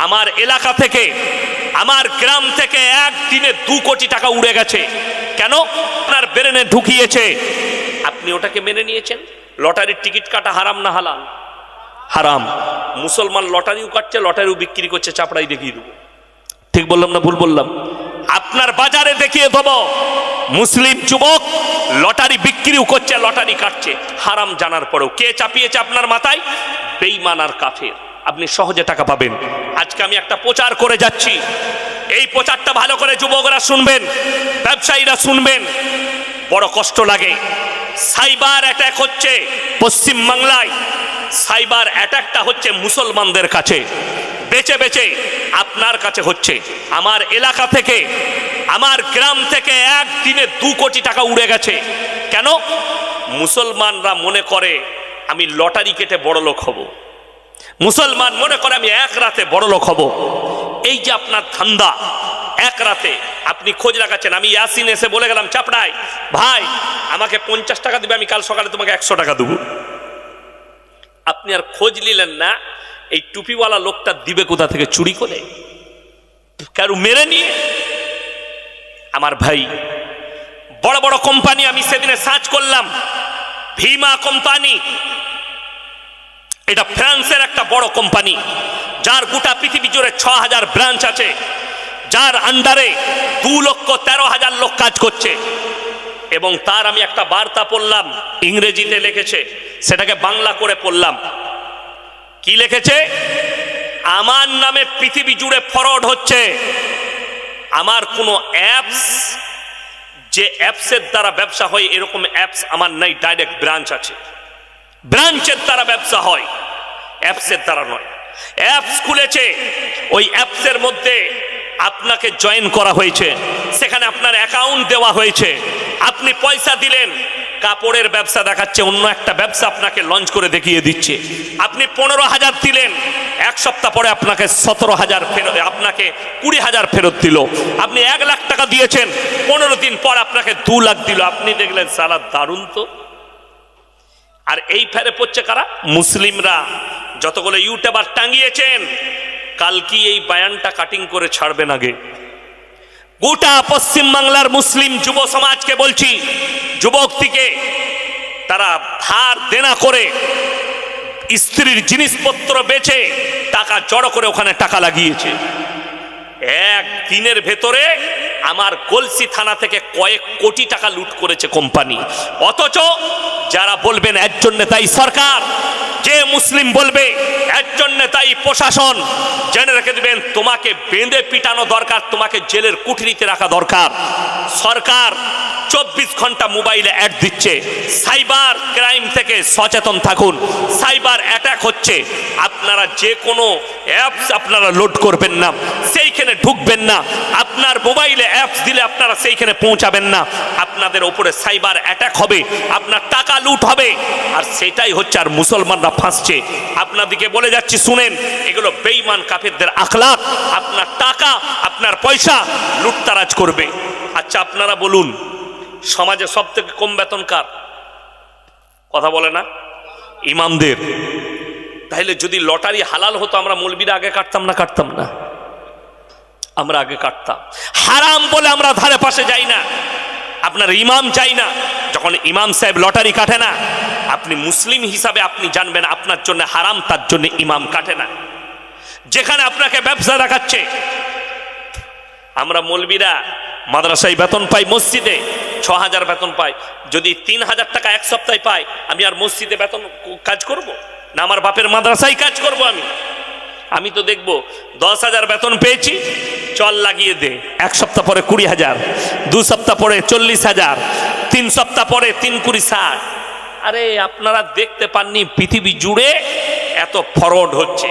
আমার এলাকা থেকে, আমার গ্রাম থেকে একদিনে দু কোটি টাকা উড়ে গেছে। কেন? আপনার ব্রেনে ঢুকিয়েছে। আপনি ওটাকে মেনে নিয়েছেন? লটারির টিকিট কাটা হারাম না হালাল? হারাম। মুসলমান লটারিও কাটছে, লটারিও বিক্রি করছে, চাপড়াই দেখিয়ে দেবো। ঠিক বললাম না ভুল বললাম? আপনার বাজারে দেখিয়ে দেব। মুসলিম যুবক লটারি বিক্রিও করছে, লটারি কাটছে। হারাম জানার পরেও। কে চাপিয়েছে আপনার মাথায়? বেইমান আর কাফের। আপনি সহজে টাকা পাবেন। আজকে আমি একটা প্রচার করে যাচ্ছি। এই প্রচারটা ভালো করে যুবকরা শুনবেন, ব্যবসায়ীরা শুনবেন। বড় কষ্ট লাগে। সাইবার অ্যাটাক হচ্ছে পশ্চিম বাংলায়। সাইবার অ্যাটাকটা হচ্ছে মুসলমানদের কাছে। বেচে বেচে আপনার কাছে হচ্ছে। আমার এলাকা থেকে, আমার গ্রাম থেকে একদিনে দু কোটি টাকা উড়ে গেছে। কেন? মুসলমানরা মনে করে, আমি লটারি কেটে বড় লোক হব। মুসলমান মনে করে আমি এক রাতে বড় লোক হব। এই যে আপনার ধান্দা, এক রাতে আপনি খোঁজ রাখাচ্ছেন। আমি ইয়াসিন এসে বলে গেলাম, চাপড়াই, ভাই, আমাকে পঞ্চাশ টাকা দিবে, আমি কাল সকালে তোমাকে একশো টাকা দেবো। আপনি আর খোঁজ নিলেন না, এই টুপিওয়ালা লোকটা দিবে কোথা থেকে, চুরি করে? কারু মেরে নিয়ে? আমার ভাই, বড় বড় কোম্পানি আমি সেদিনে সার্চ করলাম, ভীমা কোম্পানি। এটা ফ্রান্সের একটা বড় কোম্পানি, যার গোটা পৃথিবী জুড়ে ছ হাজার ব্রাঞ্চ আছে, যার আন্ডারে দু লক্ষ তেরো হাজার লোক কাজ করছে। এবং তার আমি একটা বার্তা পড়লাম, ইংরেজিতে লিখেছে, সেটাকে বাংলা করে পড়লাম। কি লিখেছে? আমার নামে পৃথিবী জুড়ে ফরওয়ার্ড হচ্ছে। আমার কোনো অ্যাপস যে অ্যাপসের দ্বারা ব্যবসা হয়, এরকম অ্যাপস আমার নাই ডাইরেক্ট ব্রাঞ্চ আছে। ব্রাঞ্চের দ্বারা ব্যবসা হয়। অ্যাপসের দ্বারা নয়। অ্যাপস খুলেছে, ওই অ্যাপসের মধ্যে আপনাকে জয়েন করা হয়েছে। সেখানে আপনার অ্যাকাউন্ট দেওয়া হয়েছে। আপনি পয়সা দিলেন, কাপড়ের ব্যবসা দেখাচ্ছে, অন্য একটা ব্যবসা আপনাকে লঞ্চ করে দেখিয়ে দিচ্ছে। আপনি পনেরো হাজার দিলেন, এক সপ্তাহ পরে আপনাকে সতেরো হাজার ফেরত, আপনাকে কুড়ি হাজার ফেরত দিল। আপনি এক লাখ টাকা দিয়েছেন, পনেরো দিন পর আপনাকে দু লাখ দিল। আপনি দেখলেন সালা দারুণ তো। আর এই ফেরে পড়ছে কারা? মুসলিমরা। যতগুলো ইউটিউবার টাঙিয়েছেন, কাল কি এই বায়ানটা কাটিং করে ছাড়বেন আগে গোটা পশ্চিম বাংলার মুসলিম যুব সমাজকে বলছি যুবক থেকে তারা ধার দেনা করে স্ত্রীর জিনিসপত্র বেচে টাকা জড়ো করে ওখানে টাকা লাগিয়েছে। এক দিনের ভেতরে আমার কলসি থানা থেকে কয়েক কোটি টাকা লুট করেছে কোম্পানি। অথচ যারা বলবেন এর জন্য তাই সরকার মুসলিম বলবে, এর জন্য তাই প্রশাসন জেনে রেখে দেবেন, তোমাকে বেঁধে পিটানো দরকার, তোমাকে জেলের কুঠরিতে রাখা দরকার। সরকার চব্বিশ ঘণ্টা মোবাইলে অ্যাড দিচ্ছে। সাইবার ক্রাইম থেকে সচেতন থাকুন। সাইবার অ্যাটাক হচ্ছে। আপনারা যে কোনো অ্যাপস আপনারা লোড করবেন না, সেইখানে ঢুকবেন না। আপনার মোবাইলে অ্যাপস দিলে আপনারা সেইখানে পৌঁছাবেন না। আপনাদের ওপরে সাইবার অ্যাটাক হবে, আপনার টাকা লুট হবে। আর সেটাই হচ্ছে, আর মুসলমানরা ফাঁসছে। আপনাদিকে বলে যাচ্ছি, শুনেন, এগুলো বেইমান কাফেরদের আখলাক আপনার টাকা, আপনার পয়সা লুটতারাজ করবে। আচ্ছা আপনারা বলুন সমাজে সব থেকে কম বেতন কার? কথা বলে না? ইমামদের। তাহলে যদি লটারি হালাল হতো, আমরা মলবিরা আগে কাটতাম না কাটতাম না? আমরা আগে কাটতাম। হারাম বলে আমরা ধারে পাশে যাই না। আপনার ইমাম চাই না। যখন ইমাম সাহেব লটারি কাটে না, আপনি মুসলিম হিসাবে আপনি জানবেন আপনার জন্য হারাম, তার জন্য ইমাম কাটে না। যেখানে আপনাকে ব্যবসা দেখাচ্ছে, আমরা মলবিরা মাদ্রাসায় বেতন পাই মসজিদে ছ হাজার বেতন পাই যদি তিন হাজার টাকা এক সপ্তাহে পাই আমি আর মসজিদে বেতন কাজ করব? না আমার বাপের মাদ্রাসায় কাজ করব আমি? আমি তো দেখব দশ হাজার বেতন পেয়েছি, চল লাগিয়ে দে। এক সপ্তাহ পরে কুড়ি হাজার দু সপ্তাহ পরে চল্লিশ হাজার তিন সপ্তাহ পরে তিন কুড়ি ষাট। আরে, আপনারা দেখতে পাননি পৃথিবী জুড়ে এত ফরওয়ার্ড হচ্ছে।